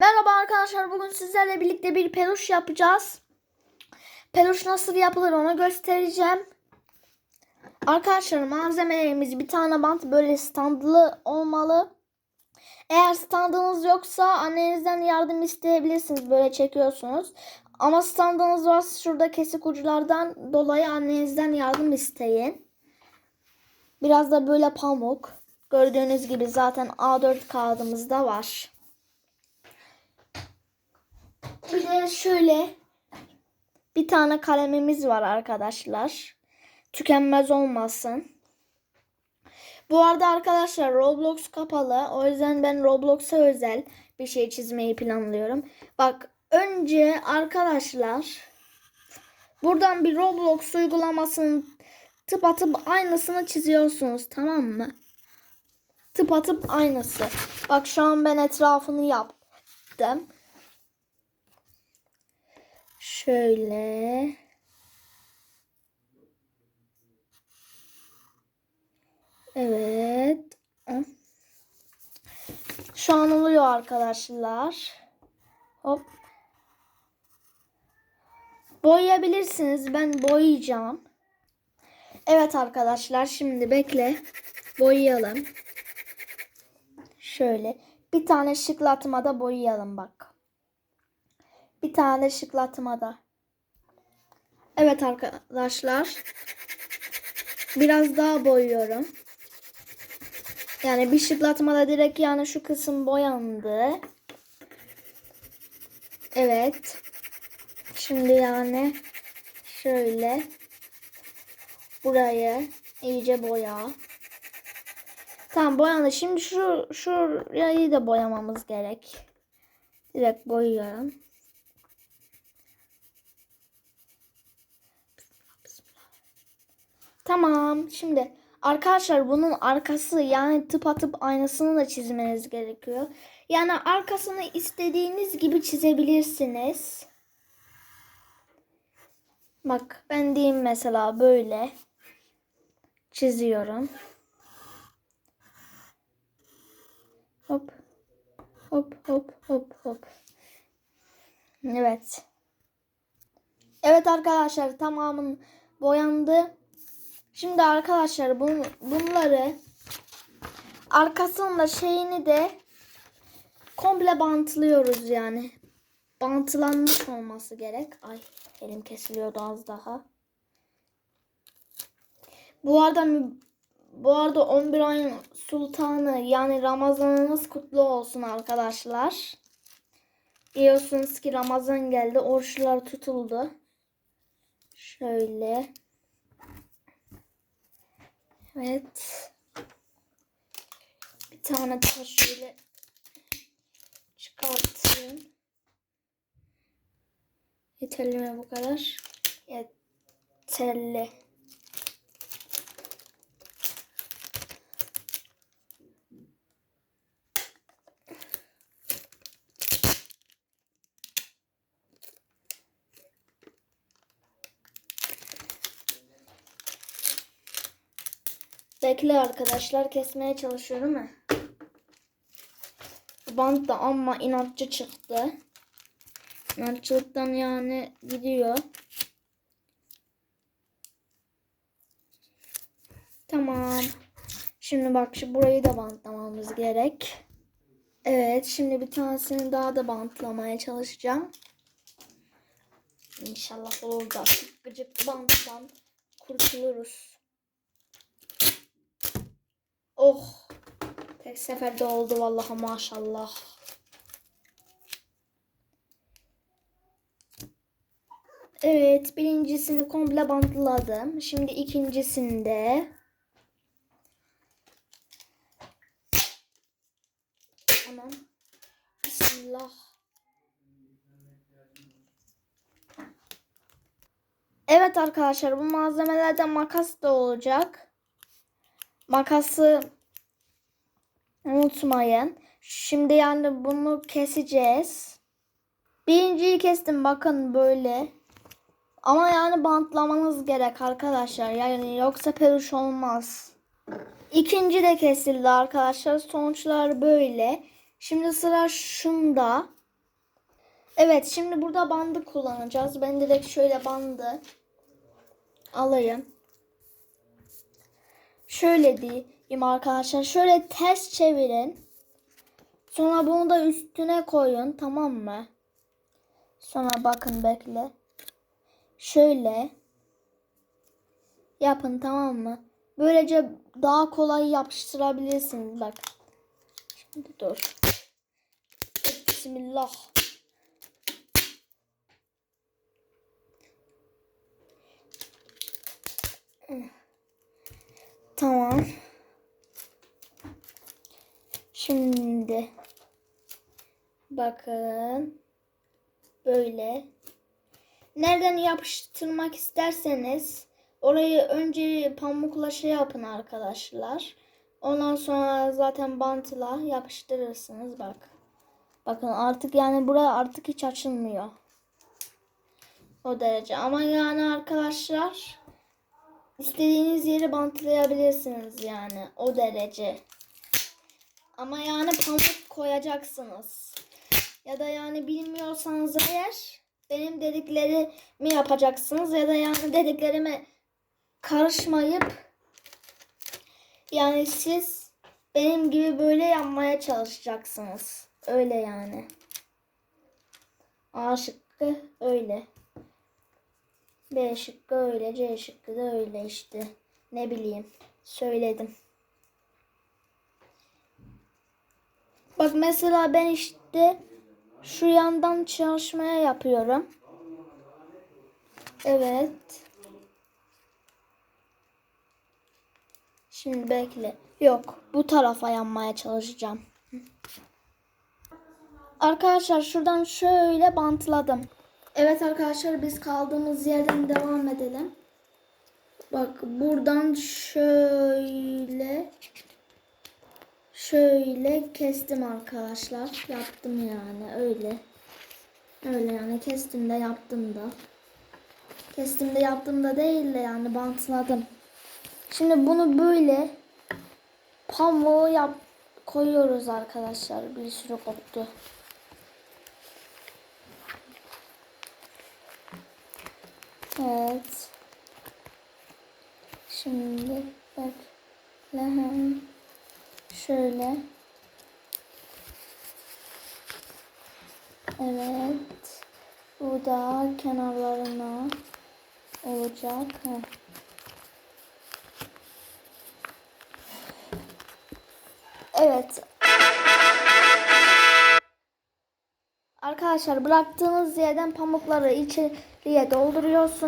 Merhaba arkadaşlar. Bugün sizlerle birlikte bir peluş yapacağız. Peluş nasıl yapılır onu göstereceğim. Arkadaşlar malzemelerimiz bir tane bant böyle standlı olmalı. Eğer standınız yoksa annenizden yardım isteyebilirsiniz. Böyle çekiyorsunuz. Ama standınız varsa şurada kesik uçlardan dolayı annenizden yardım isteyin. Biraz da böyle pamuk. Gördüğünüz gibi zaten A4 kağıdımızda var. Bir de şöyle bir tane kalemimiz var arkadaşlar. Tükenmez olmasın. Bu arada arkadaşlar Roblox kapalı. O yüzden ben Roblox'a özel bir şey çizmeyi planlıyorum. Bak önce arkadaşlar buradan bir Roblox uygulamasını tıpatıp aynısını çiziyorsunuz tamam mı? Tıpatıp aynısı. Bak şu an ben etrafını yaptım. Şöyle. Evet. Şu an oluyor arkadaşlar. Hop. Boyayabilirsiniz. Ben boyayacağım. Evet arkadaşlar şimdi bekle. Boyayalım. Şöyle. Bir tane şıklatmada boyayalım bak. Bir tane şıklatmada. Evet arkadaşlar. Biraz daha boyuyorum. Yani bir şıklatmada direkt yani şu kısım boyandı. Evet. Şimdi yani şöyle burayı iyice boya. Tamam boyandı. Şimdi şu şurayı da boyamamız gerek. Direkt boyuyorum. Tamam. Şimdi arkadaşlar bunun arkası yani tıpatıp aynasını da çizmeniz gerekiyor. Yani arkasını istediğiniz gibi çizebilirsiniz. Bak ben diyeyim mesela böyle çiziyorum. Hop. Hop hop hop hop. Evet. Evet arkadaşlar tamamın boyandı. Şimdi arkadaşlar bunu, bunları arkasında şeyini de komple bantlıyoruz yani. Bantlanmış olması gerek. Ay elim kesiliyordu az daha. Bu arada bu arada 11 ayın sultanı yani Ramazanınız kutlu olsun arkadaşlar. Biliyorsunuz ki Ramazan geldi. Oruçlar tutuldu. Şöyle. Evet. Bir tane daha şöyle çıkartayım. Yeterli mi bu kadar? Yeterli. Bekle arkadaşlar kesmeye çalışıyorum ha. Bant da amma inatçı çıktı. İnatçılıktan yani gidiyor. Tamam. Şimdi bak şu burayı da bantlamamız gerek. Evet şimdi bir tanesini daha da bantlamaya çalışacağım. İnşallah da gıcık banttan kurtuluruz. Oh. Tek seferde oldu vallahi maşallah. Evet birincisini komple bantladım. Şimdi ikincisinde Tamam. Bismillah. Evet arkadaşlar bu malzemelerden makas da olacak. Makası unutmayın. Şimdi yani bunu keseceğiz. Birinciyi kestim bakın böyle. Ama yani bantlamanız gerek arkadaşlar. Yani yoksa peruş olmaz. İkinci de kesildi arkadaşlar. Sonuçlar böyle. Şimdi sıra şunda. Evet şimdi burada bandı kullanacağız. Ben direkt şöyle bandı alayım. Şöyle diyeyim arkadaşlar. Şöyle ters çevirin. Sonra bunu da üstüne koyun tamam mı? Sonra bakın bekle. Şöyle yapın tamam mı? Böylece daha kolay yapıştırabilirsiniz bak. Şimdi dur. Bismillah. Tamam. Şimdi bakın böyle nereden yapıştırmak isterseniz orayı önce pamukla şey yapın arkadaşlar. Ondan sonra zaten bantla yapıştırırsınız bak. Bakın artık yani buraya artık hiç açılmıyor. O derece. Ama yani arkadaşlar istediğiniz yeri bantlayabilirsiniz yani. O derece. Ama yani pamuk koyacaksınız. Ya da yani bilmiyorsanız eğer benim dediklerimi yapacaksınız ya da yani dediklerime karışmayıp yani siz benim gibi böyle yapmaya çalışacaksınız. Öyle yani. A öyle. B şıkkı öyle. C şıkkı da öyle işte. Ne bileyim. Söyledim. Bak mesela ben işte şu yandan çalışmaya yapıyorum. Evet. Şimdi bekle. Yok. Bu tarafa yanmaya çalışacağım. Arkadaşlar şuradan şöyle bantladım. Evet arkadaşlar biz kaldığımız yerden devam edelim. Bak buradan şöyle şöyle kestim arkadaşlar. Yaptım yani öyle. Öyle yani kestim de yaptım da. Kestim de yaptım da değil de yani bantladım. Şimdi bunu böyle pamuğu yap koyuyoruz arkadaşlar. Bir sürü koptu. Evet. Şimdi bekle. Şöyle. Evet. Bu da kenarlarına olacak. Heh. Evet. Arkadaşlar bıraktığınız yerden pamukları içeriye dolduruyorsunuz.